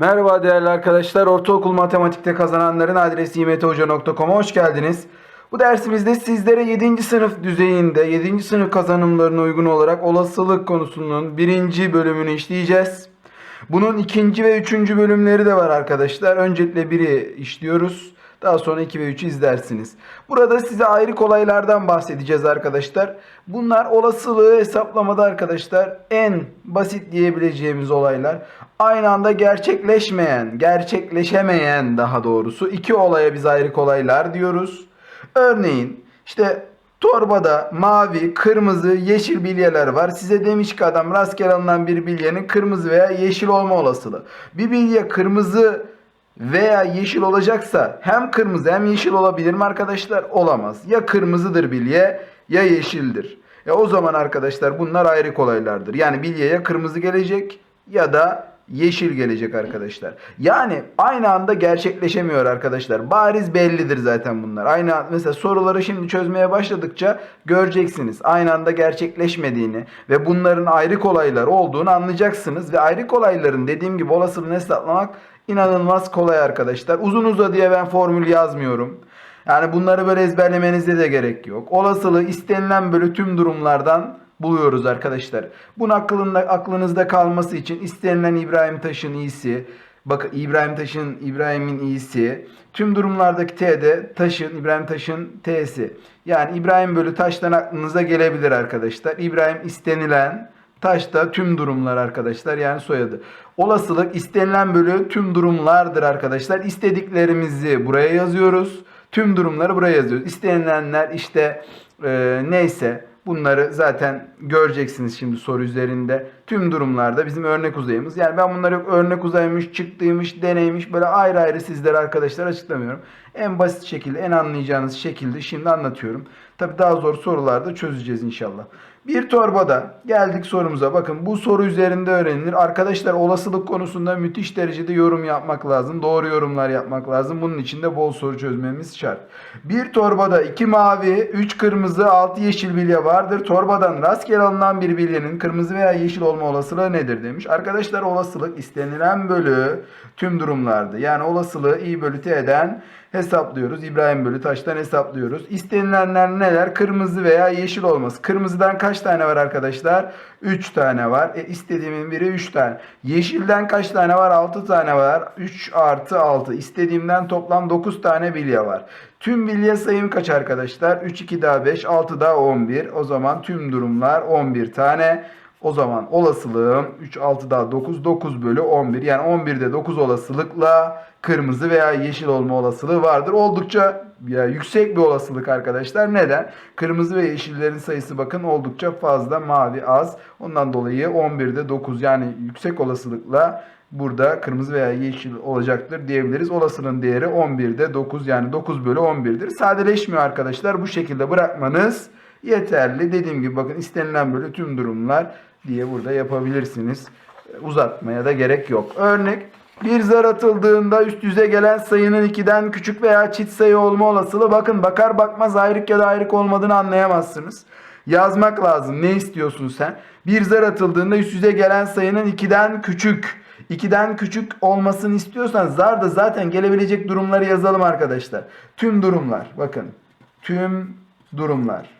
Merhaba değerli arkadaşlar. Ortaokul matematikte kazananların adresi imetohoca.com'a hoş geldiniz. Bu dersimizde sizlere 7. sınıf düzeyinde 7. sınıf kazanımlarına uygun olarak olasılık konusunun birinci bölümünü işleyeceğiz. Bunun ikinci ve üçüncü bölümleri de var arkadaşlar. Öncelikle biri işliyoruz. Daha sonra 2 ve 3'ü izlersiniz. Burada size ayrı kolaylardan bahsedeceğiz arkadaşlar. Bunlar olasılığı hesaplamada arkadaşlar en basit diyebileceğimiz olaylar. Aynı anda gerçekleşmeyen, gerçekleşemeyen daha doğrusu iki olaya biz ayrı kolaylar diyoruz. Örneğin işte torbada mavi, kırmızı, yeşil bilyeler var. Size demiş ki adam rastgele alınan bir bilyenin kırmızı veya yeşil olma olasılığı. Bir bilye kırmızı veya yeşil olacaksa hem kırmızı hem yeşil olabilir mi arkadaşlar? Olamaz. Ya kırmızıdır bilye ya yeşildir. Ya o zaman arkadaşlar bunlar ayrı kolaylardır. Yani bilyeye kırmızı gelecek ya da yeşil gelecek arkadaşlar. Yani aynı anda gerçekleşemiyor arkadaşlar. Bariz bellidir zaten bunlar. Aynı mesela soruları şimdi çözmeye başladıkça göreceksiniz. Aynı anda gerçekleşmediğini ve bunların ayrı kolaylar olduğunu anlayacaksınız ve ayrı kolayların dediğim gibi olasılığını hesaplamak inanılmaz kolay arkadaşlar. Uzun uzadıya ben formül yazmıyorum. Yani bunları böyle ezberlemenize de gerek yok. Olasılığı istenilen böyle tüm durumlardan buluyoruz arkadaşlar. Bunun aklında, aklınızda kalması için istenilen İbrahim Taş'ın iyisi, bakın İbrahim Taş'ın İbrahim'in iyisi, tüm durumlardaki T'de Taş'ın İbrahim Taş'ın T'si. Yani İbrahim bölü Taş'tan aklınıza gelebilir arkadaşlar. İbrahim istenilen, Taş da tüm durumlar arkadaşlar yani soyadı. Olasılık istenilen bölü tüm durumlardır arkadaşlar. İstediklerimizi buraya yazıyoruz. Tüm durumları buraya yazıyoruz. İstenilenler işte e, neyse bunları zaten göreceksiniz şimdi soru üzerinde. Tüm durumlarda bizim örnek uzayımız. Yani ben bunları yok örnek uzaymış, çıktıymış, deneymiş böyle ayrı ayrı sizlere arkadaşlar açıklamıyorum. En basit şekilde, en anlayacağınız şekilde şimdi anlatıyorum. Tabi daha zor sorularda çözeceğiz inşallah. Bir torbada geldik sorumuza. Bakın bu soru üzerinde öğrenilir. Arkadaşlar olasılık konusunda müthiş derecede yorum yapmak lazım. Doğru yorumlar yapmak lazım. Bunun için de bol soru çözmemiz şart. Bir torbada iki mavi, üç kırmızı, altı yeşil bilye vardır. Torbadan rastgele alınan bir bilyenin kırmızı veya yeşil olma olasılığı nedir demiş. Arkadaşlar olasılık istenilen bölü tüm durumlardı. Yani olasılığı i bölü t'den hesaplıyoruz. İbrahim bölü taştan hesaplıyoruz. İstenilenler neler? Kırmızı veya yeşil olması. Kırmızıdan kaç tane var arkadaşlar? 3 tane var. E istediğimin biri 3 tane. Yeşilden kaç tane var? 6 tane var. 3 artı 6. İstediğimden toplam 9 tane bilye var. Tüm bilye sayım kaç arkadaşlar? 3, 2 daha 5, 6 daha 11. O zaman tüm durumlar 11 tane. O zaman olasılığım 3, 6 daha 9, 9 bölü 11. Yani 11'de 9 olasılıkla kırmızı veya yeşil olma olasılığı vardır. Oldukça ya, yüksek bir olasılık arkadaşlar. Neden? Kırmızı ve yeşillerin sayısı bakın oldukça fazla. Mavi az. Ondan dolayı 11'de 9 yani yüksek olasılıkla burada kırmızı veya yeşil olacaktır diyebiliriz. Olasılığın değeri 11'de 9 yani 9 bölü 11'dir. Sadeleşmiyor arkadaşlar. Bu şekilde bırakmanız yeterli. Dediğim gibi bakın istenilen böyle tüm durumlar diye burada yapabilirsiniz. Uzatmaya da gerek yok. Örnek bir zar atıldığında üst yüze gelen sayının 2'den küçük veya çift sayı olma olasılığı bakın bakar bakmaz ayrık ya da ayrık olmadığını anlayamazsınız. Yazmak lazım. Ne istiyorsun sen? Bir zar atıldığında üst yüze gelen sayının 2'den küçük. 2'den küçük olmasını istiyorsan zar da zaten gelebilecek durumları yazalım arkadaşlar. Tüm durumlar. Bakın. Tüm durumlar.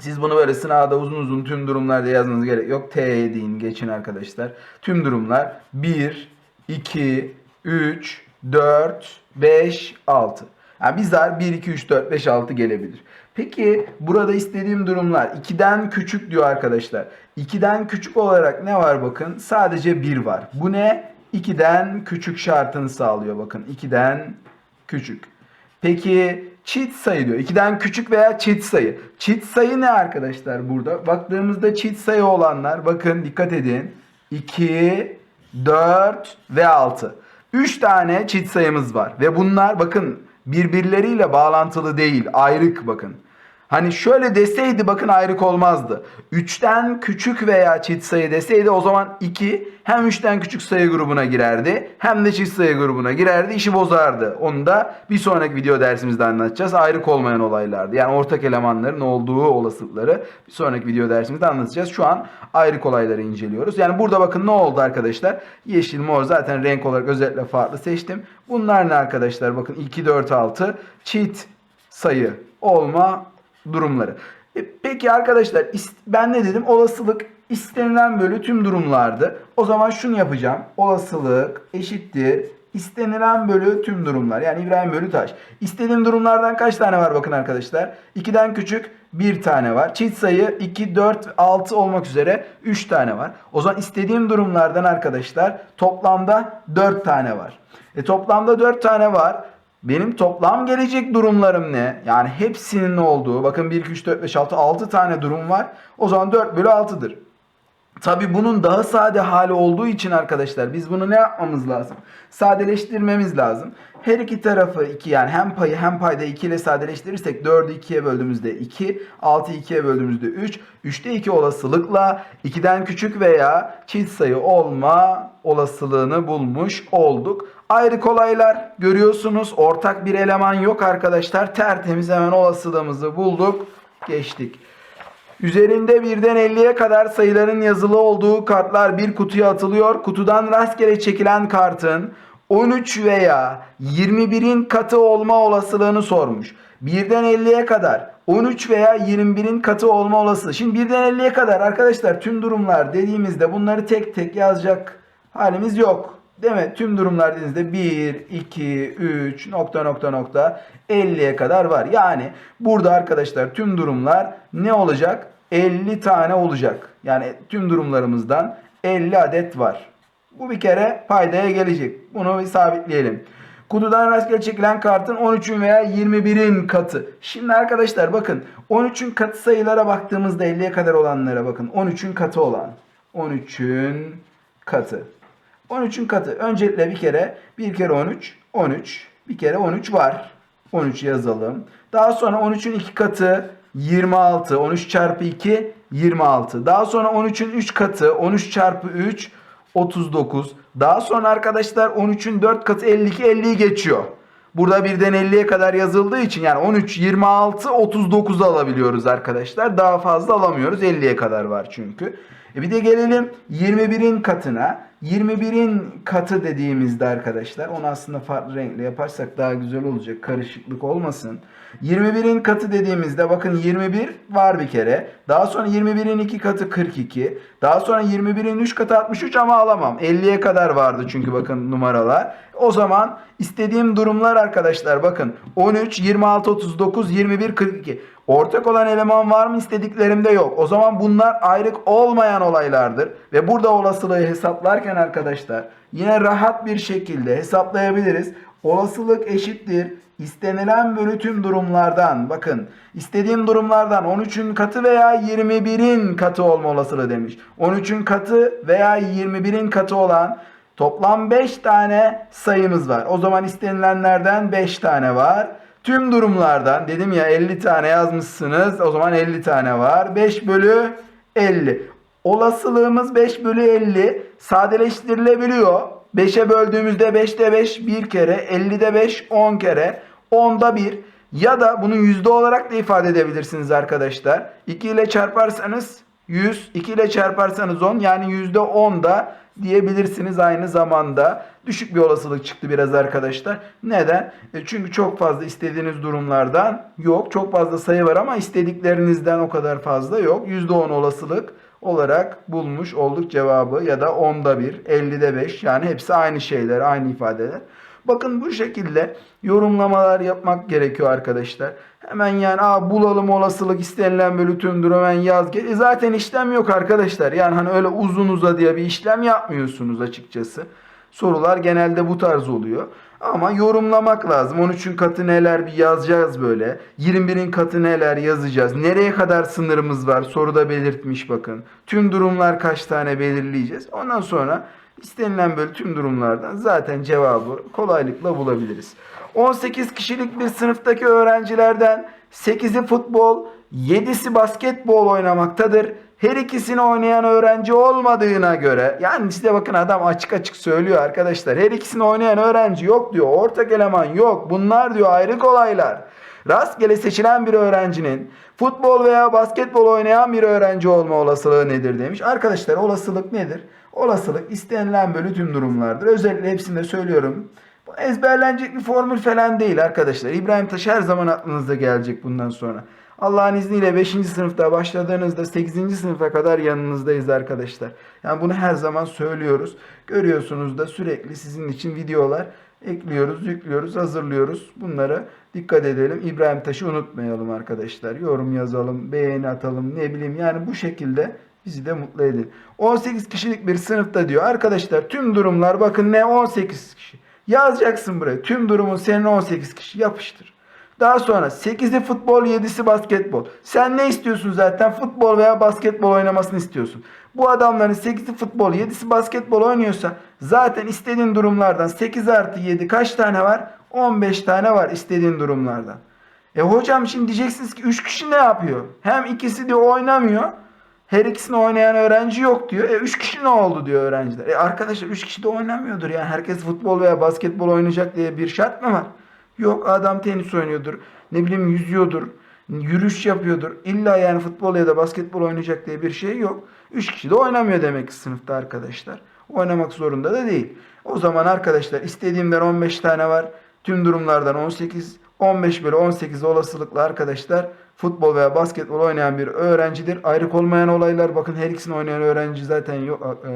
Siz bunu böyle sınavda uzun uzun tüm durumlar diye yazmanız gerek yok. T deyin geçin arkadaşlar. Tüm durumlar 1, 2, 3, 4, 5, 6. Yani bizler 1, 2, 3, 4, 5, 6 gelebilir. Peki burada istediğim durumlar 2'den küçük diyor arkadaşlar. 2'den küçük olarak ne var bakın? Sadece 1 var. Bu ne? 2'den küçük şartını sağlıyor bakın. 2'den küçük. Peki çift sayı diyor. 2'den küçük veya çift sayı. Çift sayı ne arkadaşlar burada? Baktığımızda çift sayı olanlar bakın dikkat edin. 2, 4 ve 6. 3 tane çift sayımız var. Ve bunlar bakın birbirleriyle bağlantılı değil. Ayrık bakın. Hani şöyle deseydi bakın ayrık olmazdı. 3'ten küçük veya çift sayı deseydi o zaman 2 hem 3'ten küçük sayı grubuna girerdi hem de çift sayı grubuna girerdi. işi bozardı. Onu da bir sonraki video dersimizde anlatacağız. Ayrık olmayan olaylardı. Yani ortak elemanların olduğu olasılıkları bir sonraki video dersimizde anlatacağız. Şu an ayrık olayları inceliyoruz. Yani burada bakın ne oldu arkadaşlar? Yeşil, mor zaten renk olarak özellikle farklı seçtim. Bunlar ne arkadaşlar? Bakın 2, 4, 6 çift sayı olma durumları. E, peki arkadaşlar ben ne dedim? Olasılık istenilen bölü tüm durumlardı. O zaman şunu yapacağım. Olasılık eşittir istenilen bölü tüm durumlar. Yani İbrahim bölü Taş. İstediğim durumlardan kaç tane var bakın arkadaşlar. 2'den küçük bir tane var. Çift sayı 2, 4, 6 olmak üzere 3 tane var. O zaman istediğim durumlardan arkadaşlar toplamda 4 tane var. E toplamda 4 tane var. Benim toplam gelecek durumlarım ne? Yani hepsinin olduğu. Bakın 1, 2, 3, 4, 5, 6, 6 tane durum var. O zaman 4 bölü 6'dır. Tabi bunun daha sade hali olduğu için arkadaşlar biz bunu ne yapmamız lazım? Sadeleştirmemiz lazım. Her iki tarafı 2 yani hem payı hem payda 2 ile sadeleştirirsek 4'ü 2'ye böldüğümüzde 2, 6'yı 2'ye böldüğümüzde 3, 3'te 2 olasılıkla 2'den küçük veya çift sayı olma olasılığını bulmuş olduk. Ayrı kolaylar görüyorsunuz. Ortak bir eleman yok arkadaşlar. Tertemiz hemen olasılığımızı bulduk. Geçtik. Üzerinde birden 50'ye kadar sayıların yazılı olduğu kartlar bir kutuya atılıyor. Kutudan rastgele çekilen kartın 13 veya 21'in katı olma olasılığını sormuş. Birden 50'ye kadar 13 veya 21'in katı olma olasılığı. Şimdi birden 50'ye kadar arkadaşlar tüm durumlar dediğimizde bunları tek tek yazacak halimiz yok. Değil? Tüm durumlar dediğinizde 1, 2, 3 nokta nokta nokta 50'ye kadar var. Yani burada arkadaşlar tüm durumlar ne olacak? 50 tane olacak. Yani tüm durumlarımızdan 50 adet var. Bu bir kere paydaya gelecek. Bunu bir sabitleyelim. Kutudan rastgele çekilen kartın 13'ün veya 21'in katı. Şimdi arkadaşlar bakın 13'ün katı sayılara baktığımızda 50'ye kadar olanlara bakın. 13'ün katı olan. 13'ün katı. 13'ün katı. Öncelikle bir kere 1 kere 13 13. Bir kere 13 var. 13 yazalım. Daha sonra 13'ün 2 katı 26. 13 çarpı 2 26. Daha sonra 13'ün 3 katı 13 çarpı 3 39. Daha sonra arkadaşlar 13'ün 4 katı 52 50'yi geçiyor. Burada birden 50'ye kadar yazıldığı için yani 13, 26, 39 alabiliyoruz arkadaşlar. Daha fazla alamıyoruz. 50'ye kadar var çünkü. E bir de gelelim 21'in katına. 21'in katı dediğimizde arkadaşlar onu aslında farklı renkle yaparsak daha güzel olacak. Karışıklık olmasın. 21'in katı dediğimizde bakın 21 var bir kere. Daha sonra 21'in 2 katı 42. Daha sonra 21'in 3 katı 63 ama alamam. 50'ye kadar vardı çünkü bakın numaralar. O zaman istediğim durumlar arkadaşlar bakın 13, 26, 39, 21, 42. Ortak olan eleman var mı istediklerimde yok. O zaman bunlar ayrık olmayan olaylardır. Ve burada olasılığı hesaplarken arkadaşlar yine rahat bir şekilde hesaplayabiliriz. Olasılık eşittir. İstenilen bölü tüm durumlardan bakın istediğim durumlardan 13'ün katı veya 21'in katı olma olasılığı demiş. 13'ün katı veya 21'in katı olan toplam 5 tane sayımız var. O zaman istenilenlerden 5 tane var. Tüm durumlardan dedim ya 50 tane yazmışsınız. O zaman 50 tane var. 5 bölü 50. Olasılığımız 5 bölü 50 sadeleştirilebiliyor. 5'e böldüğümüzde 5'te 5 bir kere, 50'de 5 10 kere, 10'da 1 ya da bunu yüzde olarak da ifade edebilirsiniz arkadaşlar. 2 ile çarparsanız 100, 2 ile çarparsanız 10 yani yüzde 10 da diyebilirsiniz aynı zamanda. Düşük bir olasılık çıktı biraz arkadaşlar. Neden? E çünkü çok fazla istediğiniz durumlardan yok. Çok fazla sayı var ama istediklerinizden o kadar fazla yok. %10 olasılık olarak bulmuş olduk cevabı ya da 10'da 1, 50'de 5 yani hepsi aynı şeyler, aynı ifadeler. Bakın bu şekilde yorumlamalar yapmak gerekiyor arkadaşlar. Hemen yani Aa, bulalım olasılık istenilen bölü tümdür hemen yaz. E zaten işlem yok arkadaşlar. Yani hani öyle uzun uzadıya bir işlem yapmıyorsunuz açıkçası. Sorular genelde bu tarz oluyor. Ama yorumlamak lazım. 13'ün katı neler bir yazacağız böyle. 21'in katı neler yazacağız. Nereye kadar sınırımız var soruda belirtmiş bakın. Tüm durumlar kaç tane belirleyeceğiz. Ondan sonra istenilen böyle tüm durumlardan zaten cevabı kolaylıkla bulabiliriz. 18 kişilik bir sınıftaki öğrencilerden 8'i futbol, 7'si basketbol oynamaktadır. Her ikisini oynayan öğrenci olmadığına göre yani size bakın adam açık açık söylüyor arkadaşlar. Her ikisini oynayan öğrenci yok diyor. Ortak eleman yok. Bunlar diyor ayrı kolaylar. Rastgele seçilen bir öğrencinin futbol veya basketbol oynayan bir öğrenci olma olasılığı nedir demiş. Arkadaşlar olasılık nedir? Olasılık istenilen bölü tüm durumlardır. Özellikle hepsinde söylüyorum. Ezberlenecek bir formül falan değil arkadaşlar. İbrahim Taş her zaman aklınızda gelecek bundan sonra. Allah'ın izniyle 5. sınıfta başladığınızda 8. sınıfa kadar yanınızdayız arkadaşlar. Yani bunu her zaman söylüyoruz. Görüyorsunuz da sürekli sizin için videolar ekliyoruz, yüklüyoruz, hazırlıyoruz. Bunlara dikkat edelim. İbrahim Taş'ı unutmayalım arkadaşlar. Yorum yazalım, beğeni atalım, ne bileyim yani bu şekilde bizi de mutlu edin. 18 kişilik bir sınıfta diyor. Arkadaşlar tüm durumlar bakın ne 18 kişi. Yazacaksın buraya. Tüm durumun senin 18 kişi yapıştır. Daha sonra 8'i futbol, 7'si basketbol. Sen ne istiyorsun zaten? Futbol veya basketbol oynamasını istiyorsun. Bu adamların 8'i futbol, 7'si basketbol oynuyorsa zaten istediğin durumlardan 8 artı 7 kaç tane var? 15 tane var istediğin durumlardan. E hocam şimdi diyeceksiniz ki 3 kişi ne yapıyor? Hem ikisi diyor oynamıyor. Her ikisini oynayan öğrenci yok diyor. E 3 kişi ne oldu diyor öğrenciler. E arkadaşlar 3 kişi de oynamıyordur yani. Herkes futbol veya basketbol oynayacak diye bir şart mı var? Yok adam tenis oynuyordur. Ne bileyim yüzüyordur. Yürüyüş yapıyordur. İlla yani futbol ya da basketbol oynayacak diye bir şey yok. 3 kişi de oynamıyor demek ki sınıfta arkadaşlar. Oynamak zorunda da değil. O zaman arkadaşlar istediğimden 15 tane var. Tüm durumlardan 18. 15 bölü 18 olasılıkla arkadaşlar futbol veya basketbol oynayan bir öğrencidir. Ayrık olmayan olaylar bakın her ikisini oynayan öğrenci zaten yok. e,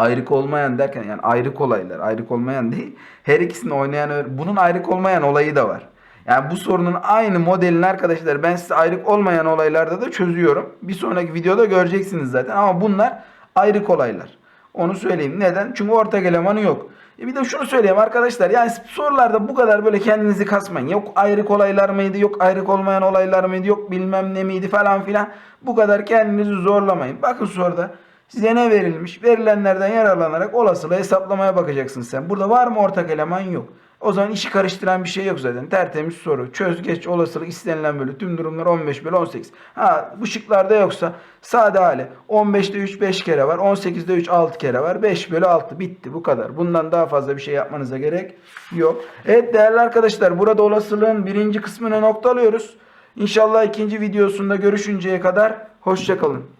ayrık olmayan derken yani ayrık olaylar ayrık olmayan değil. Her ikisini oynayan bunun ayrık olmayan olayı da var. Yani bu sorunun aynı modelini arkadaşlar ben size ayrık olmayan olaylarda da çözüyorum. Bir sonraki videoda göreceksiniz zaten ama bunlar ayrık olaylar. Onu söyleyeyim. Neden? Çünkü ortak elemanı yok. E bir de şunu söyleyeyim arkadaşlar. Yani sorularda bu kadar böyle kendinizi kasmayın. Yok ayrık olaylar mıydı? Yok ayrık olmayan olaylar mıydı? Yok bilmem ne miydi falan filan. Bu kadar kendinizi zorlamayın. Bakın soruda size ne verilmiş? Verilenlerden yararlanarak olasılığı hesaplamaya bakacaksın sen. Burada var mı ortak eleman? Yok. O zaman işi karıştıran bir şey yok zaten. Tertemiz soru. Çöz geç olasılık istenilen bölü tüm durumlar 15 bölü 18. Ha bu şıklarda yoksa sade hali 15'te 3 5 kere var. 18'de 3 6 kere var. 5 bölü 6 bitti bu kadar. Bundan daha fazla bir şey yapmanıza gerek yok. Evet değerli arkadaşlar burada olasılığın birinci kısmını noktalıyoruz. İnşallah ikinci videosunda görüşünceye kadar hoşçakalın.